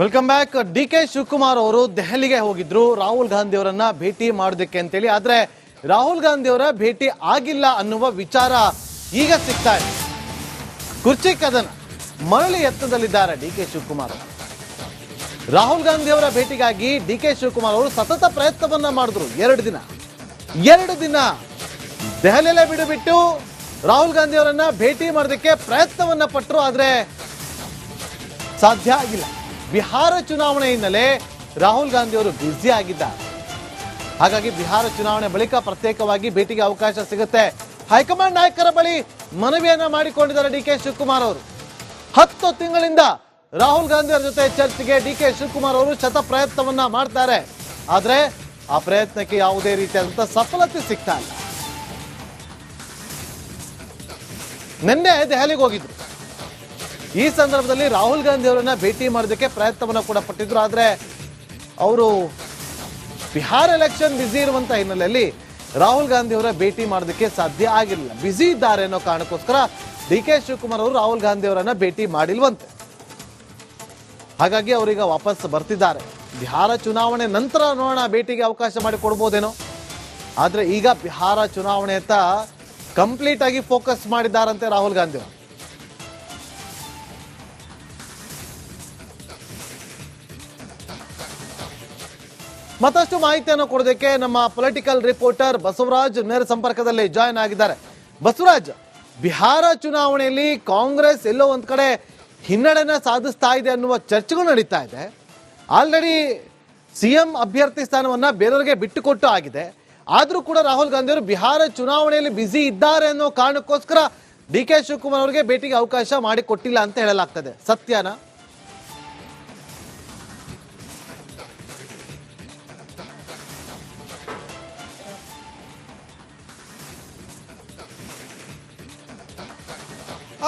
Welcome back D K Shivakumar ಅವರು ದೆಹಲಿಗೆ ಹೋಗಿದ್ರು. ರಾಹುಲ್ ಗಾಂಧಿ ಅವರನ್ನ ಭೇಟಿ ಮಾಡೋದಕ್ಕೆ ಅಂತೇಳಿ. ಆದ್ರೆ ರಾಹುಲ್ ಗಾಂಧಿ ಅವರ ಭೇಟಿ ಆಗಿಲ್ಲ ಅನ್ನುವ ವಿಚಾರ ಈಗ ಸಿಗ್ತಾ ಇದೆ. ಕುರ್ಚಿ ಕದನ ಮರಳಿ ಎತ್ತದಲ್ಲಿದ್ದಾರೆ ಡಿ ಕೆ ಶಿವಕುಮಾರ್. ರಾಹುಲ್ ಗಾಂಧಿ ಅವರ ಭೇಟಿಗಾಗಿ ಡಿ ಕೆ ಶಿವಕುಮಾರ್ ಅವರು ಸತತ ಪ್ರಯತ್ನವನ್ನ ಮಾಡಿದ್ರು. ಎರಡು ದಿನ. ಎರಡು ದಿನ ದೆಹಲಿಯಲ್ಲೇ ಬಿಡು ಬಿಟ್ಟು ರಾಹುಲ್ ಗಾಂಧಿ ಅವರನ್ನ ಭೇಟಿ ಮಾಡೋದಕ್ಕೆ ಪ್ರಯತ್ನವನ್ನ ಪಟ್ಟರು ಆದ್ರೆ ಸಾಧ್ಯ ಆಗಿಲ್ಲ. ಬಿಹಾರ ಚುನಾವಣೆ ಹಿನ್ನೆಲೆ ರಾಹುಲ್ ಗಾಂಧಿ ಅವರು ಬ್ಯುಸಿ ಆಗಿದ್ದಾರೆ. ಹಾಗಾಗಿ ಬಿಹಾರ ಚುನಾವಣೆ ಬಳಿಕ ಪ್ರತ್ಯೇಕವಾಗಿ ಭೇಟಿಗೆ ಅವಕಾಶ ಸಿಗುತ್ತೆ. ಹೈಕಮಾಂಡ್ ನಾಯಕರ ಬಳಿ ಮನವಿಯನ್ನ ಮಾಡಿಕೊಂಡಿದ್ದಾರೆ ಡಿ ಕೆ ಶಿವಕುಮಾರ್ ಅವರು. ಹತ್ತು ತಿಂಗಳಿಂದ ರಾಹುಲ್ ಗಾಂಧಿ ಅವರ ಜೊತೆ ಚರ್ಚೆಗೆ ಡಿ ಕೆ ಶಿವಕುಮಾರ್ ಅವರು ಶತ ಪ್ರಯತ್ನವನ್ನ ಮಾಡ್ತಾರೆ. ಆದ್ರೆ ಆ ಪ್ರಯತ್ನಕ್ಕೆ ಯಾವುದೇ ರೀತಿಯಾದಂತಹ ಸಫಲತೆ ಸಿಗ್ತಾ ಇಲ್ಲ. ನಿನ್ನೆ ದೆಹಲಿಗೆ ಹೋಗಿದ್ರು. ಈ ಸಂದರ್ಭದಲ್ಲಿ ರಾಹುಲ್ ಗಾಂಧಿ ಅವರನ್ನ ಭೇಟಿ ಮಾಡೋದಕ್ಕೆ ಪ್ರಯತ್ನವನ್ನು ಕೂಡ ಪಟ್ಟಿದ್ರು. ಆದ್ರೆ ಅವರು ಬಿಹಾರ್ ಎಲೆಕ್ಷನ್ ಬ್ಯುಸಿ ಇರುವಂತ ಹಿನ್ನೆಲೆಯಲ್ಲಿ ರಾಹುಲ್ ಗಾಂಧಿ ಅವರ ಭೇಟಿ ಮಾಡೋದಕ್ಕೆ ಸಾಧ್ಯ ಆಗಿರಲಿಲ್ಲ. ಬ್ಯುಸಿ ಇದ್ದಾರೆ ಅನ್ನೋ ಕಾರಣಕ್ಕೋಸ್ಕರ ಡಿ ಕೆ ಶಿವಕುಮಾರ್ ಅವರು ರಾಹುಲ್ ಗಾಂಧಿ ಅವರನ್ನ ಭೇಟಿ ಮಾಡಿಲ್ವಂತೆ. ಹಾಗಾಗಿ ಅವರೀಗ ವಾಪಸ್ ಬರ್ತಿದ್ದಾರೆ. ಬಿಹಾರ ಚುನಾವಣೆ ನಂತರ ನೋಡೋಣ, ಭೇಟಿಗೆ ಅವಕಾಶ ಮಾಡಿ ಕೊಡ್ಬೋದೇನೋ. ಆದ್ರೆ ಈಗ ಬಿಹಾರ ಅಂತ ಕಂಪ್ಲೀಟ್ ಆಗಿ ಫೋಕಸ್ ಮಾಡಿದ್ದಾರಂತೆ ರಾಹುಲ್ ಗಾಂಧಿ ಅವರು. ಮತ್ತಷ್ಟು ಮಾಹಿತಿಯನ್ನು ಕೊಡೋದಕ್ಕೆ ನಮ್ಮ ಪೊಲಿಟಿಕಲ್ ರಿಪೋರ್ಟರ್ ಬಸವರಾಜ್ ನೇರ ಸಂಪರ್ಕದಲ್ಲಿ ಜಾಯ್ನ್ ಆಗಿದ್ದಾರೆ. ಬಸವರಾಜ್, ಬಿಹಾರ ಚುನಾವಣೆಯಲ್ಲಿ ಕಾಂಗ್ರೆಸ್ ಎಲ್ಲೋ ಒಂದ್ ಕಡೆ ಹಿನ್ನಡೆನ ಸಾಧಿಸ್ತಾ ಇದೆ ಅನ್ನುವ ಚರ್ಚೆಗಳು ನಡೀತಾ ಇದೆ. ಆಲ್ರೆಡಿ ಸಿಎಂ ಅಭ್ಯರ್ಥಿ ಸ್ಥಾನವನ್ನ ಬೇರೆಯವರಿಗೆ ಬಿಟ್ಟುಕೊಟ್ಟು ಆಗಿದೆ. ಆದರೂ ಕೂಡ ರಾಹುಲ್ ಗಾಂಧಿ ಅವರು ಬಿಹಾರ ಚುನಾವಣೆಯಲ್ಲಿ ಬ್ಯುಸಿ ಇದ್ದಾರೆ ಅನ್ನೋ ಕಾರಣಕ್ಕೋಸ್ಕರ ಡಿ ಕೆ ಶಿವಕುಮಾರ್ ಅವರಿಗೆ ಭೇಟಿಗೆ ಅವಕಾಶ ಮಾಡಿಕೊಟ್ಟಿಲ್ಲ ಅಂತ ಹೇಳಲಾಗ್ತದೆ. ಸತ್ಯನಾ?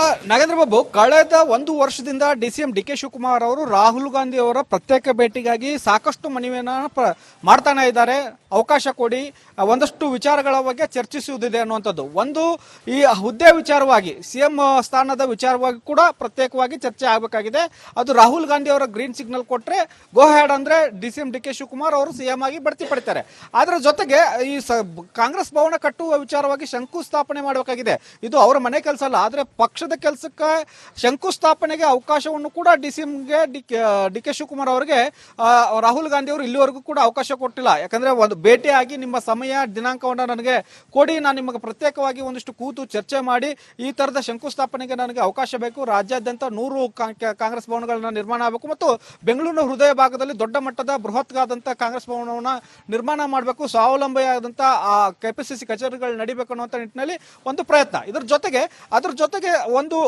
ಆ, ನಾಗೇಂದ್ರ ಬಾಬು, ಕಳೆದ ಒಂದು ವರ್ಷದಿಂದ D C M D K Shivakumar ಅವರು ರಾಹುಲ್ ಗಾಂಧಿ ಅವರ ಪ್ರತ್ಯೇಕ ಭೇಟಿಗಾಗಿ ಸಾಕಷ್ಟು ಮನವಿಯನ್ನು ಮಾಡ್ತಾನೆ ಇದ್ದಾರೆ. ಅವಕಾಶ ಕೊಡಿ. ಒಂದಷ್ಟು ವಿಚಾರಗಳ ಬಗ್ಗೆ ಚರ್ಚಿಸುವುದಿದೆ ಅನ್ನುವಂಥದ್ದು. ಒಂದು, ಈ ಹುದ್ದೆ ವಿಚಾರವಾಗಿ, ಸಿಎಂ ಸ್ಥಾನದ ವಿಚಾರವಾಗಿ ಕೂಡ ಪ್ರತ್ಯೇಕವಾಗಿ ಚರ್ಚೆ ಆಗಬೇಕಾಗಿದೆ. ಅದು ರಾಹುಲ್ ಗಾಂಧಿ ಅವರ ಗ್ರೀನ್ ಸಿಗ್ನಲ್ ಕೊಟ್ಟರೆ ಗೋ ಹ್ಯಾಡ್ ಅಂದ್ರೆ D C M D K Shivakumar ಅವರು ಸಿಎಂ ಆಗಿ ಬಡ್ತಿ ಪಡಿತಾರೆ. ಅದರ ಜೊತೆಗೆ ಈ ಕಾಂಗ್ರೆಸ್ ಭವನ ಕಟ್ಟುವ ವಿಚಾರವಾಗಿ ಶಂಕುಸ್ಥಾಪನೆ ಮಾಡಬೇಕಾಗಿದೆ. ಇದು ಅವರ ಮನೆ ಕೆಲಸ ಅಲ್ಲ, ಆದರೆ ಪಕ್ಷದ ಕೆಲಸಕ್ಕೆ ಶಂಕುಸ್ಥಾಪನೆಗೆ ಅವಕಾಶವನ್ನು ಕೂಡ ಡಿ ಸಿ ಎಂಗೆ ಡಿ ಕೆ ಶಿವಕುಮಾರ್ ಅವರಿಗೆ ರಾಹುಲ್ ಗಾಂಧಿ ಅವರು ಇಲ್ಲಿವರೆಗೂ ಕೂಡ ಅವಕಾಶ ಕೊಟ್ಟಿಲ್ಲ. ಯಾಕಂದ್ರೆ ಒಂದು ಭೇಟಿಯಾಗಿ ನಿಮ್ಮ ಸಮಯ, ದಿನಾಂಕವನ್ನು ನನಗೆ ಕೊಡಿ. ನಾನು ನಿಮಗೆ ಪ್ರತ್ಯೇಕವಾಗಿ ಒಂದಿಷ್ಟು ಕೂತು ಚರ್ಚೆ ಮಾಡಿ ಈ ತರದ ಶಂಕುಸ್ಥಾಪನೆಗೆ ನನಗೆ ಅವಕಾಶ ಬೇಕು. ರಾಜ್ಯಾದ್ಯಂತ ನೂರು ಕಾ- ಕಾ- ಕಾಂಗ್ರೆಸ್ ಭವನಗಳನ್ನ ನಿರ್ಮಾಣ ಆಗಬೇಕು ಮತ್ತು ಬೆಂಗಳೂರಿನ ಹೃದಯ ಭಾಗದಲ್ಲಿ ದೊಡ್ಡ ಮಟ್ಟದ ಬೃಹತ್ಗಾದಂಥ ಕಾಂಗ್ರೆಸ್ ಭವನವನ್ನು ನಿರ್ಮಾಣ ಮಾಡಬೇಕು. ಸ್ವಾವಲಂಬಿಯಾದಂಥ ಆ, ಕೆಪಿಸಿಸಿ ಕಚೇರಿಗಳು ನಡಿಬೇಕು ಅನ್ನುವಂಥ ನಿಟ್ಟಿನಲ್ಲಿ ಒಂದು ಪ್ರಯತ್ನ. ಇದ್ರ ಜೊತೆಗೆ, ಅದ್ರ ಜೊತೆಗೆ ಒಂದು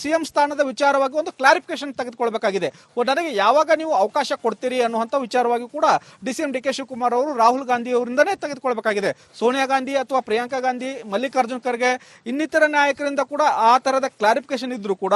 ಸಿಎಂ ಸ್ಥಾನದ ವಿಚಾರವಾಗಿ ಒಂದು ಕ್ಲಾರಿಫಿಕೇಶನ್ ತೆಗೆದುಕೊಳ್ಬೇಕಾಗಿದೆ. ನನಗೆ ಯಾವಾಗ ನೀವು ಅವಕಾಶ ಕೊಡ್ತೀರಿ ಅನ್ನುವಂಥ ವಿಚಾರವಾಗಿ ಕೂಡ D C M, D K Shivakumar ಅವರು ರಾಹುಲ್ ಗಾಂಧಿ ಅವರಿಂದನೇ ತೆಗೆದುಕೊಳ್ಬೇಕಾಗಿದೆ. ಸೋನಿಯಾ ಗಾಂಧಿ ಅಥವಾ ಪ್ರಿಯಾಂಕಾ ಗಾಂಧಿ, ಮಲ್ಲಿಕಾರ್ಜುನ್ ಖರ್ಗೆ, ಇನ್ನಿತರ ನಾಯಕರಿಂದ ಕೂಡ ಆ ತರದ ಕ್ಲಾರಿಫಿಕೇಶನ್ ಇದ್ದರೂ ಕೂಡ,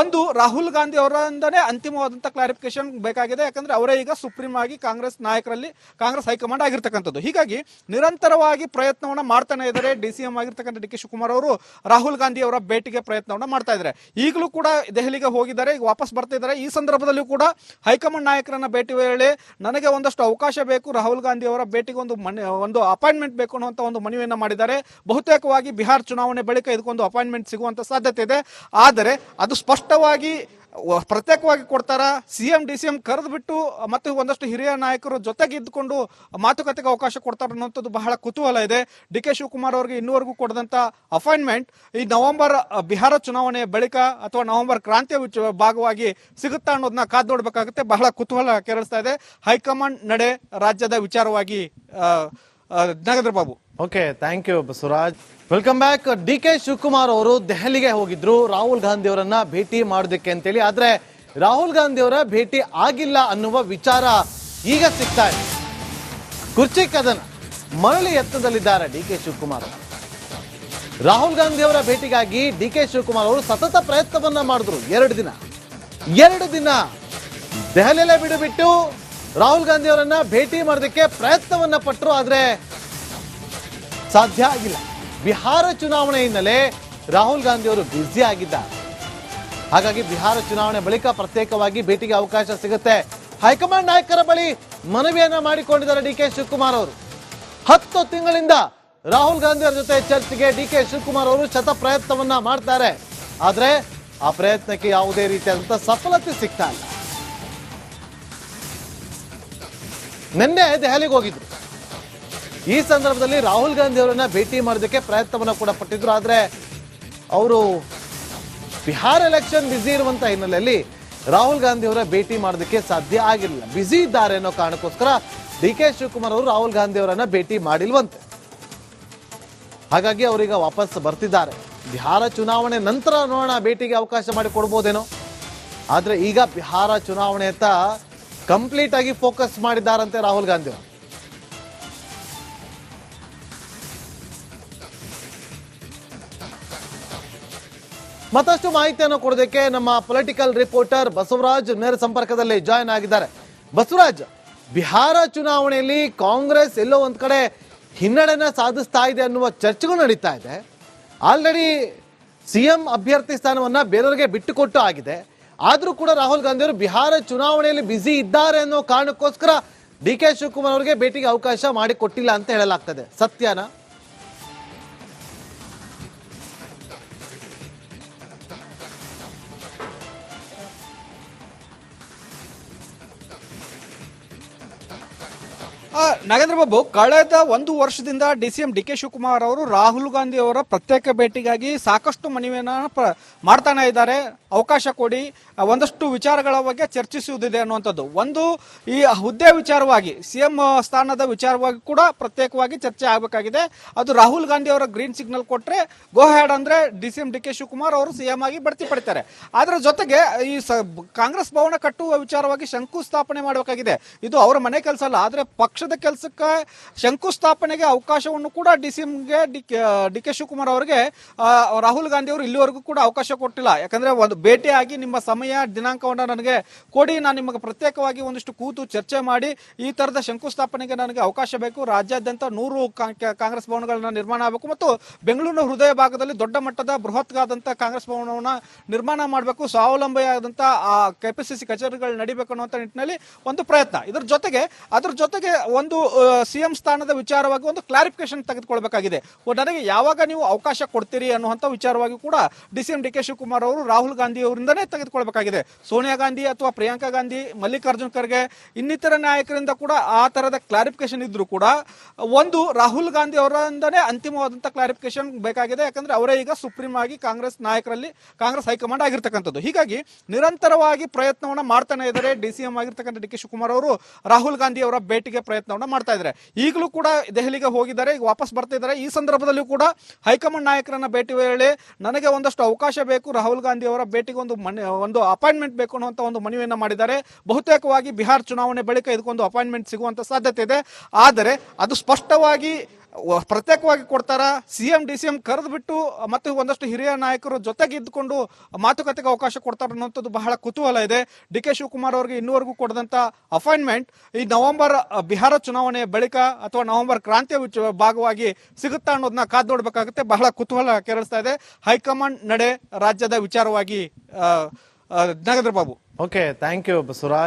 ಒಂದು ರಾಹುಲ್ ಗಾಂಧಿ ಅವರಿಂದನೇ ಅಂತಿಮವಾದಂಥ ಕ್ಲಾರಿಫಿಕೇಶನ್ ಬೇಕಾಗಿದೆ. ಯಾಕಂದ್ರೆ ಅವರೇ ಈಗ ಸುಪ್ರೀಂ ಆಗಿ ಕಾಂಗ್ರೆಸ್ ನಾಯಕರಲ್ಲಿ, ಕಾಂಗ್ರೆಸ್ ಹೈಕಮಾಂಡ್ ಆಗಿರ್ತಕ್ಕಂಥದ್ದು. ಹೀಗಾಗಿ ನಿರಂತರವಾಗಿ ಪ್ರಯತ್ನವನ್ನ ಮಾಡ್ತಾನೆ ಇದ್ದಾರೆ ಡಿ ಸಿ ಎಂ ಆಗಿರ್ತಕ್ಕಂಥ ಡಿ ಕೆ ಶಿವಕುಮಾರ್ ಅವರು ರಾಹುಲ್ ಗಾಂಧಿ ಅವರ ಭೇಟಿಗೆ ಪ್ರಯತ್ನವನ್ನ ಮಾಡ್ತಾ ಇದ್ದಾರೆ. ಈಗಲೂ ಕೂಡ ದೆಹಲಿಗೆ ಹೋಗಿದ್ದಾರೆ, ಈಗ ವಾಪಸ್ ಬರ್ತಾ ಇದ್ದಾರೆ. ಈ ಸಂದರ್ಭದಲ್ಲೂ ಕೂಡ ಹೈಕಮಾಂಡ್ ನಾಯಕರನ್ನ ಭೇಟಿ ವೇಳೆ ನನಗೆ ಒಂದಷ್ಟು ಅವಕಾಶ ಬೇಕು. ರಾಹುಲ್ ಗಾಂಧಿ ಅವರ ಭೇಟಿಗೆ ಒಂದು ಮನೆ, ಒಂದು ಅಪಾಯಿಂಟ್ಮೆಂಟ್ ಬೇಕು ಅನ್ನುವಂಥ ಒಂದು ಮನವಿಯನ್ನು ಮಾಡಿದ್ದಾರೆ. ಬಹುತೇಕವಾಗಿ ಬಿಹಾರ್ ಚುನಾವಣೆ ಬಳಿಕ ಇದಕ್ಕೊಂದು ಅಪಾಯಿಂಟ್ಮೆಂಟ್ ಸಿಗುವಂತ ಸಾಧ್ಯತೆ ಇದೆ. ಆದರೆ ಅದು ಸ್ಪಷ್ಟವಾಗಿ ಪ್ರತ್ಯೇಕವಾಗಿ ಕೊಡ್ತಾರ. ಸಿಎಂ ಡಿ ಸಿ ಎಂ ಕರೆದು ಬಿಟ್ಟು ಮತ್ತು ಒಂದಷ್ಟು ಹಿರಿಯ ನಾಯಕರು ಜೊತೆಗೆ ಇದ್ದುಕೊಂಡು ಮಾತುಕತೆಗೆ ಅವಕಾಶ ಕೊಡ್ತಾರೆ ಅನ್ನೋಂಥದ್ದು ಬಹಳ ಕುತೂಹಲ ಇದೆ. ಡಿ ಕೆ ಶಿವಕುಮಾರ್ ಅವರಿಗೆ ಇನ್ನೂವರೆಗೂ ಕೊಡದಂತ ಅಪಾಯಿಂಟ್ಮೆಂಟ್ ಈ ನವೆಂಬರ್ ಬಿಹಾರ ಚುನಾವಣೆಯ ಬಳಿಕ ಅಥವಾ ನವೆಂಬರ್ ಕ್ರಾಂತಿಯ ಭಾಗವಾಗಿ ಸಿಗುತ್ತಾ ಅನ್ನೋದನ್ನ ಕಾದ್ ನೋಡ್ಬೇಕಾಗುತ್ತೆ. ಬಹಳ ಕುತೂಹಲ ಕೆರಳಿಸ್ತಾ ಇದೆ. ಹೈಕಮಾಂಡ್ ನಡೆ ರಾಜ್ಯದ ವಿಚಾರವಾಗಿ Nagendra Babu. Okay thank you Basavaraj. Welcome back D K Shivakumar ಅವರು ದೆಹಲಿಗೆ ಹೋಗಿದ್ರು. ರಾಹುಲ್ ಗಾಂಧಿ ಅವರನ್ನ ಭೇಟಿ ಮಾಡೋದಕ್ಕೆ ಅಂತೇಳಿ. ಆದ್ರೆ ರಾಹುಲ್ ಗಾಂಧಿ ಅವರ ಭೇಟಿ ಆಗಿಲ್ಲ ಅನ್ನುವ ವಿಚಾರ ಈಗ ಸಿಗ್ತಾ ಇದೆ. ಕುರ್ಚಿ ಕದನ ಮರಳಿ ಎತ್ತದಲ್ಲಿದ್ದಾರೆ ಡಿ ಕೆ ಶಿವಕುಮಾರ್. ರಾಹುಲ್ ಗಾಂಧಿ ಅವರ ಭೇಟಿಗಾಗಿ ಡಿ ಕೆ ಶಿವಕುಮಾರ್ ಅವರು ಸತತ ಪ್ರಯತ್ನವನ್ನ ಮಾಡಿದ್ರು. ಎರಡು ದಿನ. ಎರಡು ದಿನ ದೆಹಲಿಯಲ್ಲೇ ಬಿಡು ಬಿಟ್ಟು ರಾಹುಲ್ ಗಾಂಧಿ ಅವರನ್ನ ಭೇಟಿ ಮಾಡೋದಕ್ಕೆ ಪ್ರಯತ್ನವನ್ನ ಪಟ್ಟರು ಆದ್ರೆ ಸಾಧ್ಯ ಆಗಿಲ್ಲ. ಬಿಹಾರ ಚುನಾವಣೆ ಹಿನ್ನೆಲೆ ರಾಹುಲ್ ಗಾಂಧಿ ಅವರು ಬ್ಯುಸಿ ಆಗಿದ್ದಾರೆ. ಹಾಗಾಗಿ ಬಿಹಾರ ಚುನಾವಣೆ ಬಳಿಕ ಪ್ರತ್ಯೇಕವಾಗಿ ಭೇಟಿಗೆ ಅವಕಾಶ ಸಿಗುತ್ತೆ. ಹೈಕಮಾಂಡ್ ನಾಯಕರ ಬಳಿ ಮನವಿಯನ್ನ ಮಾಡಿಕೊಂಡಿದ್ದಾರೆ ಡಿ ಕೆ ಶಿವಕುಮಾರ್ ಅವರು. ಹತ್ತು ತಿಂಗಳಿಂದ ರಾಹುಲ್ ಗಾಂಧಿ ಅವರ ಜೊತೆ ಚರ್ಚೆಗೆ ಡಿ ಕೆ ಶಿವಕುಮಾರ್ ಅವರು ಶತ ಪ್ರಯತ್ನವನ್ನ ಮಾಡ್ತಾರೆ. ಆದ್ರೆ ಆ ಪ್ರಯತ್ನಕ್ಕೆ ಯಾವುದೇ ರೀತಿಯಾದಂತಹ ಸಫಲತೆ ಸಿಗ್ತಾ ಇಲ್ಲ. ನಿನ್ನೆ ದೆಹಲಿಗೆ ಹೋಗಿದ್ರು. ಈ ಸಂದರ್ಭದಲ್ಲಿ ರಾಹುಲ್ ಗಾಂಧಿ ಅವರನ್ನ ಭೇಟಿ ಮಾಡೋದಕ್ಕೆ ಪ್ರಯತ್ನವನ್ನು ಕೂಡ ಪಟ್ಟಿದ್ರು. ಆದ್ರೆ ಅವರು ಬಿಹಾರ್ ಎಲೆಕ್ಷನ್ ಬ್ಯುಸಿ ಇರುವಂತ ಹಿನ್ನೆಲೆಯಲ್ಲಿ ರಾಹುಲ್ ಗಾಂಧಿ ಅವರ ಭೇಟಿ ಮಾಡೋದಕ್ಕೆ ಸಾಧ್ಯ ಆಗಿರಲಿಲ್ಲ. ಬ್ಯುಸಿ ಇದ್ದಾರೆ ಅನ್ನೋ ಕಾರಣಕ್ಕೋಸ್ಕರ ಡಿ ಕೆ ಶಿವಕುಮಾರ್ ಅವರು ರಾಹುಲ್ ಗಾಂಧಿ ಅವರನ್ನ ಭೇಟಿ ಮಾಡಿಲ್ವಂತೆ. ಹಾಗಾಗಿ ಅವರೀಗ ವಾಪಸ್ ಬರ್ತಿದ್ದಾರೆ. ಬಿಹಾರ ಚುನಾವಣೆ ನಂತರ ನೋಡೋಣ, ಭೇಟಿಗೆ ಅವಕಾಶ ಮಾಡಿ ಕೊಡ್ಬೋದೇನೋ ಆದ್ರೆ ಈಗ ಬಿಹಾರ ಚುನಾವಣೆಯತ್ತ ಕಂಪ್ಲೀಟ್ ಆಗಿ ಫೋಕಸ್ ಮಾಡಿದ್ದಾರಂತೆ ರಾಹುಲ್ ಗಾಂಧಿ ಮತ್ತಷ್ಟು ಮಾಹಿತಿಯನ್ನು ಕೊಡೋದಕ್ಕೆ ನಮ್ಮ ಪೊಲಿಟಿಕಲ್ ರಿಪೋರ್ಟರ್ ಬಸವರಾಜ್ ನೇರ ಸಂಪರ್ಕದಲ್ಲಿ ಜಾಯ್ನ್ ಆಗಿದ್ದಾರೆ. ಬಸವರಾಜ್, ಬಿಹಾರ ಚುನಾವಣೆಯಲ್ಲಿ ಕಾಂಗ್ರೆಸ್ ಎಲ್ಲೋ ಒಂದ್ ಕಡೆ ಹಿನ್ನಡೆನ ಸಾಧಿಸ್ತಾ ಇದೆ ಅನ್ನುವ ಚರ್ಚೆಗಳು ನಡೀತಾ ಇದೆ. ಆಲ್ರೆಡಿ ಸಿಎಂ ಅಭ್ಯರ್ಥಿ ಸ್ಥಾನವನ್ನ ಬೇರೆಯವರಿಗೆ ಬಿಟ್ಟುಕೊಟ್ಟು ಆಗಿದೆ. ಆದ್ರೂ ಕೂಡ ರಾಹುಲ್ ಗಾಂಧಿ ಅವರು ಬಿಹಾರ ಚುನಾವಣೆಯಲ್ಲಿ ಬ್ಯುಸಿ ಇದ್ದಾರೆ ಅನ್ನೋ ಕಾರಣಕ್ಕೋಸ್ಕರ ಡಿ ಕೆ ಶಿವಕುಮಾರ್ ಅವರಿಗೆ ಭೇಟಿಗೆ ಅವಕಾಶ ಮಾಡಿಕೊಟ್ಟಿಲ್ಲ ಅಂತ ಹೇಳಲಾಗ್ತದೆ. ಸತ್ಯನಾ? ನಾಗೇಂದ್ರ ಬಾಬು, ಕಳೆದ ಒಂದು ವರ್ಷದಿಂದ D C M D K Shivakumar ಅವರು ರಾಹುಲ್ ಗಾಂಧಿ ಅವರ ಪ್ರತ್ಯೇಕ ಭೇಟಿಗಾಗಿ ಸಾಕಷ್ಟು ಮನವಿಯನ್ನು ಮಾಡ್ತಾನೆ ಇದ್ದಾರೆ. ಅವಕಾಶ ಕೊಡಿ. ಒಂದಷ್ಟು ವಿಚಾರಗಳ ಬಗ್ಗೆ ಚರ್ಚಿಸುವುದಿದೆ ಅನ್ನುವಂಥದ್ದು. ಒಂದು, ಈ ಹುದ್ದೆ ವಿಚಾರವಾಗಿ, ಸಿಎಂ ಸ್ಥಾನದ ವಿಚಾರವಾಗಿ ಕೂಡ ಪ್ರತ್ಯೇಕವಾಗಿ ಚರ್ಚೆ ಆಗಬೇಕಾಗಿದೆ. ಅದು ರಾಹುಲ್ ಗಾಂಧಿ ಅವರ ಗ್ರೀನ್ ಸಿಗ್ನಲ್ ಕೊಟ್ಟರೆ ಗೋಹ್ಯಾಡ್ ಅಂದರೆ D C M D K Shivakumar ಅವರು ಸಿಎಂ ಆಗಿ ಬಡ್ತಿ ಪಡಿತಾರೆ. ಅದರ ಜೊತೆಗೆ ಈ ಕಾಂಗ್ರೆಸ್ ಭವನ ಕಟ್ಟುವ ವಿಚಾರವಾಗಿ ಶಂಕುಸ್ಥಾಪನೆ ಮಾಡಬೇಕಾಗಿದೆ. ಇದು ಅವರ ಮನೆ ಕೆಲಸ ಅಲ್ಲ, ಆದರೆ ಪಕ್ಷದ ಕೆಲಸಕ್ಕೆ ಶಂಕುಸ್ಥಾಪನೆಗೆ ಅವಕಾಶವನ್ನು ಕೂಡ ಡಿ ಸಿ ಎಂಗೆ ಡಿ ಕೆ ಶಿವಕುಮಾರ್ ಅವರಿಗೆ ರಾಹುಲ್ ಗಾಂಧಿ ಅವರು ಇಲ್ಲಿವರೆಗೂ ಕೂಡ ಅವಕಾಶ ಕೊಟ್ಟಿಲ್ಲ. ಯಾಕಂದ್ರೆ ಒಂದು ಭೇಟಿಯಾಗಿ ನಿಮ್ಮ ಸಮಯ, ದಿನಾಂಕವನ್ನು ನನಗೆ ಕೊಡಿ. ನಾನು ನಿಮಗೆ ಪ್ರತ್ಯೇಕವಾಗಿ ಒಂದಿಷ್ಟು ಕೂತು ಚರ್ಚೆ ಮಾಡಿ ಈ ತರದ ಶಂಕುಸ್ಥಾಪನೆಗೆ ನನಗೆ ಅವಕಾಶ ಬೇಕು. ರಾಜ್ಯಾದ್ಯಂತ ನೂರು ಕಾ- ಕಾ- ಕಾಂಗ್ರೆಸ್ ಭವನಗಳನ್ನ ನಿರ್ಮಾಣ ಆಗಬೇಕು ಮತ್ತು ಬೆಂಗಳೂರಿನ ಹೃದಯ ಭಾಗದಲ್ಲಿ ದೊಡ್ಡ ಮಟ್ಟದ ಬೃಹತ್ಗಾದಂಥ ಕಾಂಗ್ರೆಸ್ ಭವನವನ್ನು ನಿರ್ಮಾಣ ಮಾಡಬೇಕು. ಸ್ವಾವಲಂಬಿಯಾದಂಥ ಆ, ಕೆಪಿಸಿಸಿ ಕಚೇರಿಗಳು ನಡಿಬೇಕು ಅನ್ನುವಂಥ ನಿಟ್ಟಿನಲ್ಲಿ ಒಂದು ಪ್ರಯತ್ನ. ಇದ್ರ ಜೊತೆಗೆ, ಅದ್ರ ಜೊತೆಗೆ ಒಂದು ಸಿಎಂ ಸ್ಥಾನದ ವಿಚಾರವಾಗಿ ಒಂದು ಕ್ಲಾರಿಫಿಕೇಶನ್ ತೆಗೆದುಕೊಳ್ಬೇಕಾಗಿದೆ. ನನಗೆ ಯಾವಾಗ ನೀವು ಅವಕಾಶ ಕೊಡ್ತೀರಿ ಅನ್ನುವಂಥ ವಿಚಾರವಾಗಿ ಕೂಡ D C M, D K Shivakumar ಅವರು ರಾಹುಲ್ ಗಾಂಧಿ ಅವರಿಂದನೇ ತೆಗೆದುಕೊಳ್ಬೇಕಾಗಿದೆ. ಸೋನಿಯಾ ಗಾಂಧಿ ಅಥವಾ ಪ್ರಿಯಾಂಕಾ ಗಾಂಧಿ, ಮಲ್ಲಿಕಾರ್ಜುನ್ ಖರ್ಗೆ, ಇನ್ನಿತರ ನಾಯಕರಿಂದ ಕೂಡ ಆ ತರದ ಕ್ಲಾರಿಫಿಕೇಶನ್ ಇದ್ದರೂ ಕೂಡ, ಒಂದು ರಾಹುಲ್ ಗಾಂಧಿ ಅವರಿಂದನೇ ಅಂತಿಮವಾದಂಥ ಕ್ಲಾರಿಫಿಕೇಶನ್ ಬೇಕಾಗಿದೆ. ಯಾಕಂದ್ರೆ ಅವರೇ ಈಗ ಸುಪ್ರೀಂ ಆಗಿ ಕಾಂಗ್ರೆಸ್ ನಾಯಕರಲ್ಲಿ, ಕಾಂಗ್ರೆಸ್ ಹೈಕಮಾಂಡ್ ಆಗಿರ್ತಕ್ಕಂಥದ್ದು. ಹೀಗಾಗಿ ನಿರಂತರವಾಗಿ ಪ್ರಯತ್ನವನ್ನ ಮಾಡ್ತಾನೆ ಇದ್ದಾರೆ ಡಿ ಸಿ ಎಂ ಆಗಿರ್ತಕ್ಕಂಥ ಡಿ ಕೆ ಶಿವಕುಮಾರ್ ಅವರು ರಾಹುಲ್ ಗಾಂಧಿ ಅವರ ಭೇಟಿಗೆ ಪ್ರಯತ್ನವನ್ನ ಮಾಡ್ತಾ ಇದ್ದಾರೆ. ಈಗಲೂ ಕೂಡ ದೆಹಲಿಗೆ ಹೋಗಿದ್ದಾರೆ, ಈಗ ವಾಪಸ್ ಬರ್ತಾ ಇದ್ದಾರೆ. ಈ ಸಂದರ್ಭದಲ್ಲೂ ಕೂಡ ಹೈಕಮಾಂಡ್ ನಾಯಕರನ್ನ ಭೇಟಿ ವೇಳೆ ನನಗೆ ಒಂದಷ್ಟು ಅವಕಾಶ ಬೇಕು. ರಾಹುಲ್ ಗಾಂಧಿ ಅವರ ಭೇಟಿಗೆ ಒಂದು ಮನೆ, ಒಂದು ಅಪಾಯಿಂಟ್ಮೆಂಟ್ ಬೇಕು ಅನ್ನುವಂಥ ಒಂದು ಮನವಿಯನ್ನು ಮಾಡಿದ್ದಾರೆ. ಬಹುತೇಕವಾಗಿ ಬಿಹಾರ್ ಚುನಾವಣೆ ಬಳಿಕ ಇದಕ್ಕೊಂದು ಅಪಾಯಿಂಟ್ಮೆಂಟ್ ಸಿಗುವಂತ ಸಾಧ್ಯತೆ ಇದೆ. ಆದರೆ ಅದು ಸ್ಪಷ್ಟವಾಗಿ ಪ್ರತ್ಯೇಕವಾಗಿ ಕೊಡ್ತಾರ. ಸಿಎಂ ಡಿ ಸಿ ಎಂ ಕರೆದು ಬಿಟ್ಟು ಮತ್ತು ಒಂದಷ್ಟು ಹಿರಿಯ ನಾಯಕರು ಜೊತೆಗೆ ಇದ್ದುಕೊಂಡು ಮಾತುಕತೆಗೆ ಅವಕಾಶ ಕೊಡ್ತಾರೆ ಅನ್ನೋಂಥದ್ದು ಬಹಳ ಕುತೂಹಲ ಇದೆ. ಡಿ ಕೆ ಶಿವಕುಮಾರ್ ಅವರಿಗೆ ಇನ್ನೂವರೆಗೂ ಕೊಡದಂತ ಅಪಾಯಿಂಟ್ಮೆಂಟ್ ಈ ನವೆಂಬರ್ ಬಿಹಾರ ಚುನಾವಣೆಯ ಬಳಿಕ ಅಥವಾ ನವೆಂಬರ್ ಕ್ರಾಂತಿಯ ಭಾಗವಾಗಿ ಸಿಗುತ್ತಾ ಅನ್ನೋದನ್ನ ಕಾದ್ ನೋಡ್ಬೇಕಾಗುತ್ತೆ. ಬಹಳ ಕುತೂಹಲ ಕೆರಳಿಸ್ತಾ ಇದೆ. ಹೈಕಮಾಂಡ್ ನಡೆ ರಾಜ್ಯದ ವಿಚಾರವಾಗಿ Nagendra Babu. Okay thank you Basavaraj